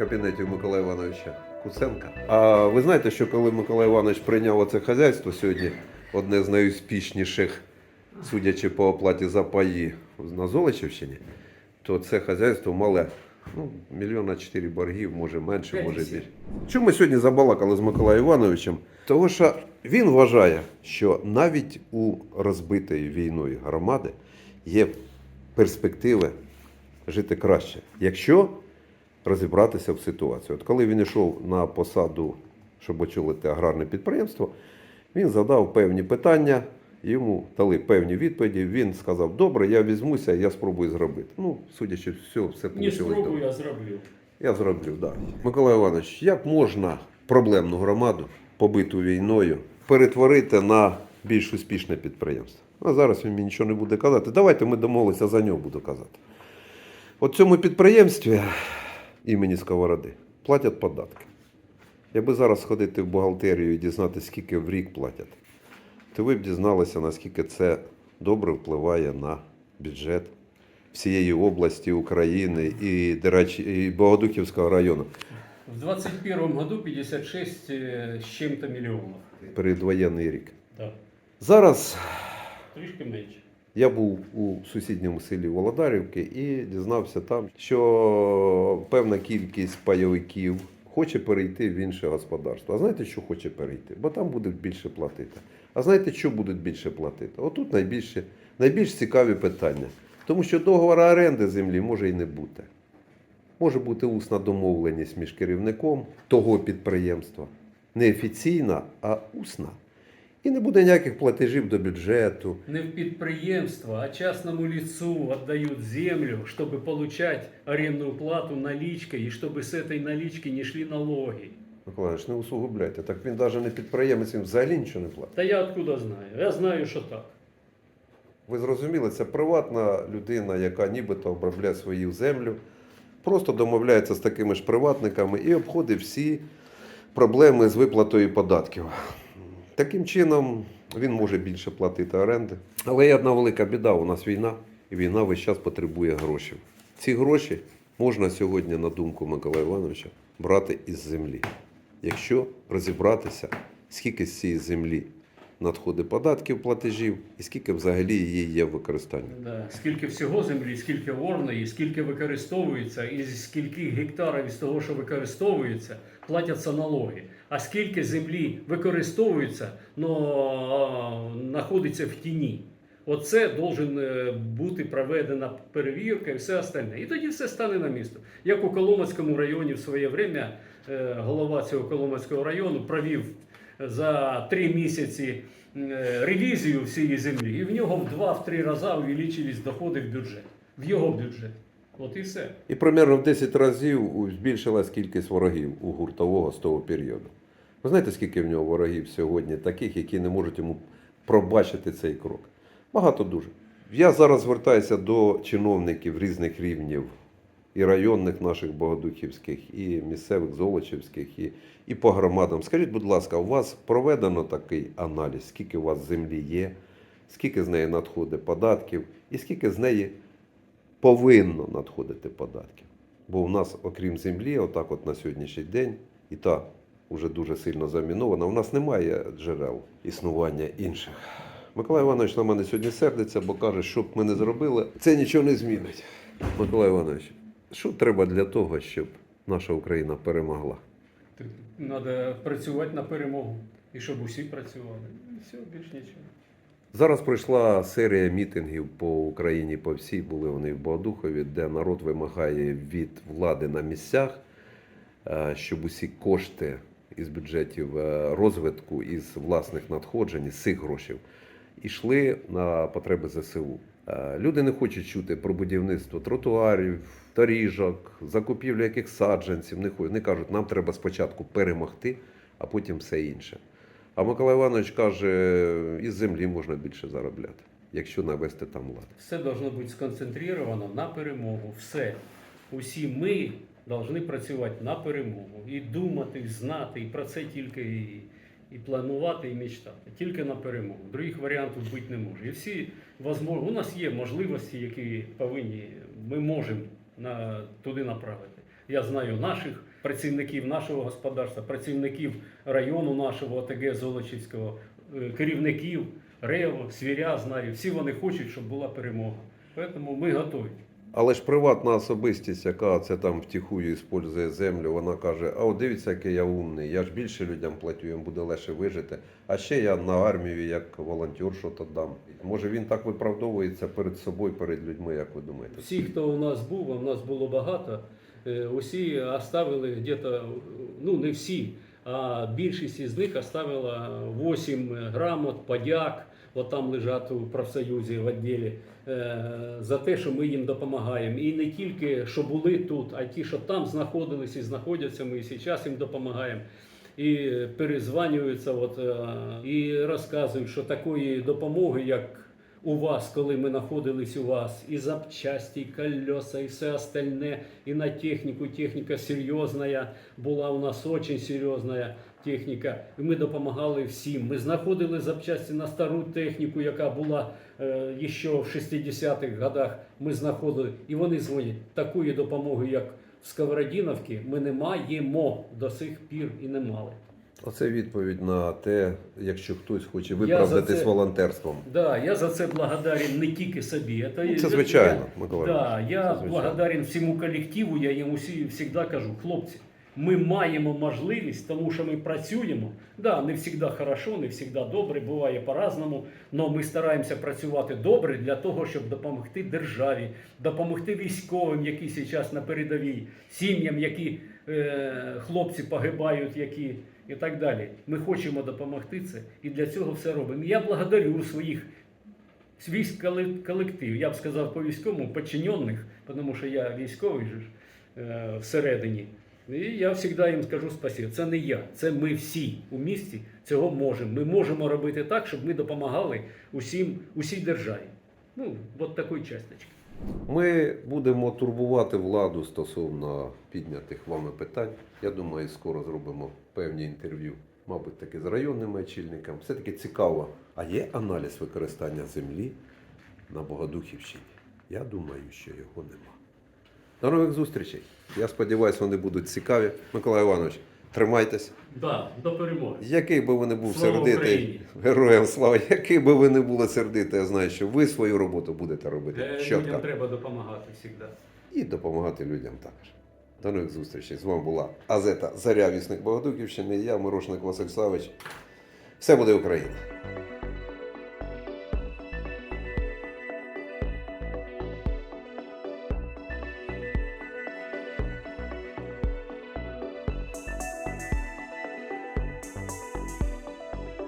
кабінеті Микола Івановича Куценка. А ви знаєте, що коли Микола Іванович прийняв оце хазяйство сьогодні, одне з найуспішніших, судячи по оплаті за паї на Золочівщині, то це хазяйство мале. Ну, мільйона чотири боргів, може менше, може більше. Чому ми сьогодні забалакали з Миколаєм Івановичем? Тому що він вважає, що навіть у розбитої війною громади є перспективи жити краще, якщо розібратися в ситуації. От коли він йшов на посаду, щоб очолити аграрне підприємство, він задав певні питання, йому дали певні відповіді. Він сказав: Добре, я візьмуся, я спробую зробити. Ну, судячи все, все Не спробую, я зроблю. Я зроблю, так. Да. Микола Іванович, як можна проблемну громаду, побиту війною, перетворити на більш успішне підприємство? А зараз він мені нічого не буде казати. Давайте ми домовилися, за нього буду казати. От цьому підприємстві імені Сковороди платять податки. Якби зараз сходити в бухгалтерію і дізнатися, скільки в рік платять, то ви б дізналися, наскільки це добре впливає на бюджет всієї області України і, до речі, і Богодухівського району. В 21 году 56 э, с чем-то миллионов. Передвоєнний рік. Да. Зараз Трішки менше. Я був у сусідньому селі Володарівки і дізнався там, що певна кількість пайовиків хоче перейти в інше господарство. А знаєте, що хоче перейти? Бо там будуть більше платити. А знаєте, що будуть більше платити? Отут найбільше, найбільш цікаві питання. Тому що договора оренди землі може і не бути. Може бути усна домовленість між керівником того підприємства. Не офіційна, а усна. І не буде ніяких платежів до бюджету. Не в підприємство, а частному лицу отдают землю, чтобы получать арендную плату наличкой, и чтобы с этой налички не шли налоги. Миколаївич, не усугубляйте. Так він навіть не підприємець, він взагалі нічого не платить. Та я откуда знаю? Я знаю, що так. Ви зрозуміли, це приватна людина, яка нібито обробляє свою землю, просто домовляється з такими ж приватниками і обходить всі проблеми з виплатою податків. Таким чином він може більше платити оренди. Але є одна велика біда: у нас війна, і війна весь час потребує грошей. Ці гроші можна сьогодні, на думку Микола Івановича, брати із землі. Якщо розібратися, скільки з цієї землі надходить податків, платежів, і скільки взагалі її є в використанні. Да. Скільки всього землі, скільки орної, скільки використовується, і скільки гектарів із того, що використовується, платяться налоги. А скільки землі використовується, но знаходиться в тіні. Оце должен е, бути проведена перевірка і все остальне. І тоді все стане на місто. Як у Коломацькому районі в своє время е, голова цього Коломацького району провів за три місяці е, ревізію всієї землі, і в нього в два-три рази увеличились доходи в бюджет, в його бюджет. От і все. І примерно в 10 разів збільшилась кількість ворогів у гуртового з того періоду. Ви знаєте, скільки в нього ворогів сьогодні, таких, які не можуть йому пробачити цей крок? Багато дуже. Я зараз звертаюся до чиновників різних рівнів, і районних наших богодухівських, і місцевих золочівських, і, і по громадам. Скажіть, будь ласка, у вас проведено такий аналіз, скільки у вас землі є, скільки з неї надходить податків, і скільки з неї повинно надходити податків. Бо у нас, окрім землі, отак от на сьогоднішній день, і та вже дуже сильно замінована, у нас немає джерел існування інших. Миколай Іванович на мене сьогодні сердиться, бо каже, що б ми не зробили, це нічого не змінить. Миколай Іванович, що треба для того, щоб наша Україна перемогла? Треба працювати на перемогу. І щоб усі працювали. Все, більш нічого. Зараз пройшла серія мітингів по Україні, по всій були вони в Богодухові, де народ вимагає від влади на місцях, е, щоб усі кошти із бюджетів е, розвитку, із власних надходжень, із цих грошей, йшли на потреби ЗСУ. Е, Люди не хочуть чути про будівництво тротуарів, доріжок, закупівлю яких саджанців. Не хочуть. Вони кажуть, нам треба спочатку перемогти, а потім все інше. А Микола Іванович каже, із землі можна більше заробляти, якщо навести там лад. Все должно бути сконцентровано на перемогу. Все. Усі ми повинні працювати на перемогу. І думати, і знати, і про це тільки і, планувати, і мечтати. Тільки на перемогу. Других варіантів бути не може. І всі возможно, у нас є можливості, які повинні, ми можемо на, туди направити. Я знаю наших працівників нашого господарства, працівників району нашого ОТГ Золочівського, е, керівників РЕВО, Свіря, знаю. Всі вони хочуть, щоб була перемога. Тому ми готові. Але ж приватна особистість, яка це там втіхую іспользує землю, вона каже: а от дивіться, який я умний, я ж більше людям платю, їм буде легше вижити. А ще я на армію як волонтер що то дам. Може він так виправдовується перед собою, перед людьми, як ви думаєте? Всі, хто у нас був, а у нас було багато, е, усі оставили где-то, ну не всі, а більшість із них оставила 8 грамот, подяк, от там лежать у профсоюзі в відділі, е, за те, що ми їм допомагаємо. І не тільки, що були тут, а ті, що там знаходились і знаходяться, ми і зараз їм допомагаємо. І перезванюються от, е, і розказують, що такої допомоги, як у вас, коли ми знаходились у вас, і запчасті, і колеса, і все остальне, і на техніку. Техніка серйозна була у нас дуже серйозна техніка. І ми допомагали всім. Ми знаходили запчасті на стару техніку, яка була е, ще в 60-х годах. Ми знаходили, і вони дзвонять. Такої допомоги, як в Сковородіновці, ми не маємо до сих пір і не мали. Оце відповідь на те, якщо хтось хоче за виправдатись це- волонтерством. Да, я за це благодарен не тільки собі. Это, Ну, це я- звичайно, Микола. Да, я Це звичайно. благодарен всьому колективу. Я їм усі завжди кажу, хлопці, ми маємо можливість, тому що ми працюємо. Да, не завжди хорошо, не завжди добре, буває по-разному. але ми стараємося працювати добре для того, щоб допомогти державі, допомогти військовим, які зараз на передовій, сім'ям, які е, хлопці погибають, які і так далі. Ми хочемо допомогти це і для цього все робимо. Я благодарю своїх свій колектив, я б сказав по військовому подчинених, тому що я військовий ж, е, всередині. І я завжди їм скажу спасибо. Це не я, це ми всі у місті цього можемо. Ми можемо робити так, щоб ми допомагали усім, усій державі. Ну, от такої часточки. Ми будемо турбувати владу стосовно піднятих вами питань. Я думаю, скоро зробимо певні інтерв'ю, мабуть, таки з районними очільниками. Все-таки цікаво. А є аналіз використання землі на Богодухівщині? Я думаю, що його нема. До нових зустрічей. Я сподіваюся, вони будуть цікаві. Микола Іванович, тримайтесь. Да, до перемоги. Який би ви не був Слава сердитий, Україні! героям слава, який би ви не були сердитий, я знаю, що ви свою роботу будете робити Е, чітко. Людям треба допомагати завжди. і допомагати людям також. До нових зустрічей. З вами була Азета Заря Вісник Богодуківщини. Я, Мирошник Василь Савич. Все буде Україна!